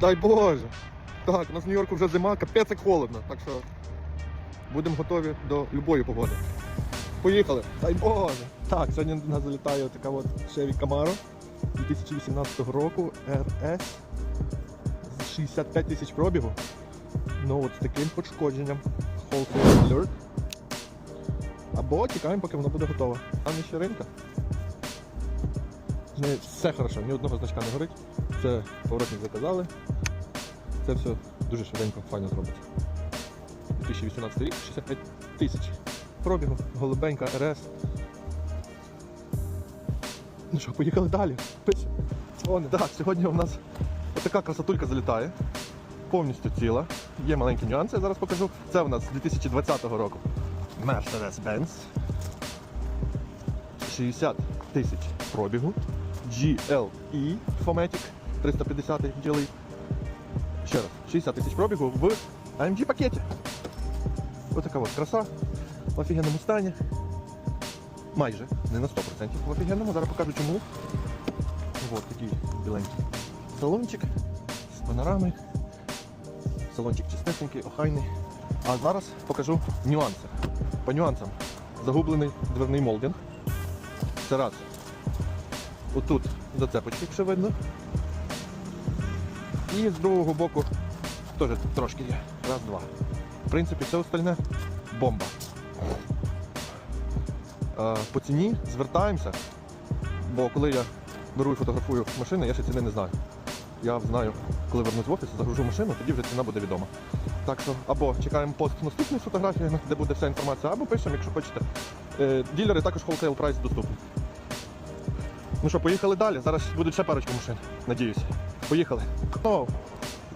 Дай Боже. Так, у нас в Нью-Йорку вже зима, капець як холодно, так що будемо готові до любої погоди. Поїхали. Дай Боже. Так, сьогодні до нас залітає така от Chevy Camaro 2018 року RS 65 тисяч пробігу. Ну от з таким пошкодженням. Wholesale alert. Або чекаємо, поки вона буде готова. Там ще ринка. Все хорошо, ні одного значка не горить. Це поворотник заказали. Це все дуже швиденько, файно зробить. 2018 рік, 65 тисяч. Пробігу, голубенька РС. Ну що, поїхали далі. О, не так, сьогодні у нас отака красотулька залітає. Повністю ціла. Є маленькі нюанси, я зараз покажу. Це у нас з 2020 року. Mercedes-Benz. 60 тисяч пробігу. GLE Fomatic 350 GLE. Ще раз, 60 тисяч пробігу в AMG пакеті. Ось така от краса в офігенному стані. Майже, не на 100% в офігенному. Зараз покажу чому. Ось такий біленький салончик з панорами. Салончик чистесенький, охайний. А зараз покажу нюанси. По нюансам. Загублений дверний молдинг. Це раз. Отут зацепочки, якщо видно. І з другого боку теж трошки є. Раз, два. В принципі, все остальне бомба. Е, По ціні звертаємося, бо коли я беру і фотографую машини, я ще ціни не знаю. Я знаю, коли вернусь в офіс, загружу машину, тоді вже ціна буде відома. Так що або чекаємо пост наступної фотографії, де буде вся інформація, або пишемо, якщо хочете. Е, Ділери також wholesale прайс доступний. Ну що, поїхали далі. Зараз буде ще парочка машин, надіюсь. Поїхали. О,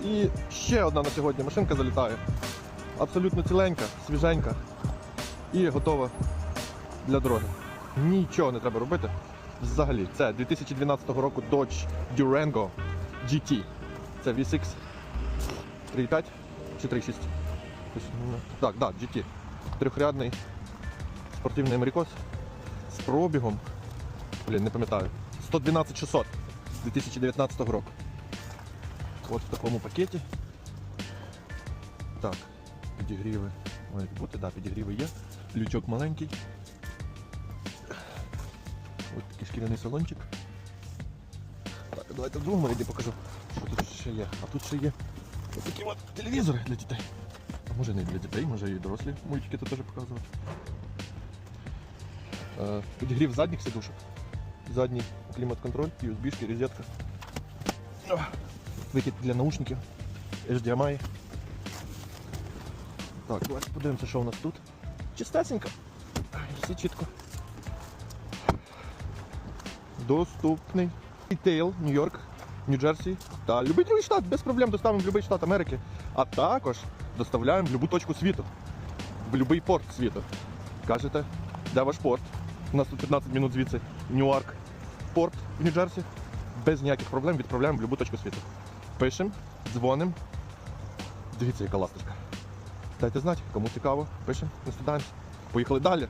і ще одна на сьогодні машинка залітає. Абсолютно ціленька, свіженька і готова для дороги. Нічого не треба робити. Взагалі, це 2012 року Dodge Durango GT. Це V6 3.5 чи 3.6? Ну, Так, так, GT. Трьохрядний спортивний америкос з пробігом. Блін, не пам'ятаю. 112 600 2019 року. От в такому пакеті. Так, підігріви мають бути, да, підігріви є. Лючок маленький. Ось такий шкіряний салончик. Так, давайте в другому ряді покажу, що тут ще є. А тут ще є ось такі от телевізори для дітей. А може не для дітей, може і дорослі мультики тут теж показувати. Е, Підігрів задніх сидушок. Задній клімат-контроль, USB-шки, розетка. Вихід для наушників, HDMI. Так, давайте подивимося, що у нас тут. Чистесенько. Все чітко. Доступний. Рітейл, Нью-Йорк, Нью-Джерсі та будь-який штат, без проблем доставимо в будь-який штат Америки. А також доставляємо в будь-яку точку світу, в будь-який порт світу. Кажете, де ваш порт? У нас тут 15 минут звідси. Ньюарк. Порт в Нью-Джерсі. Без ніяких проблем відправляємо в будь-яку точку світу. Пишемо, дзвонимо. Дивіться, яка ласточка. Дайте знати, кому цікаво. Пишемо, не стидаємося. Поїхали далі.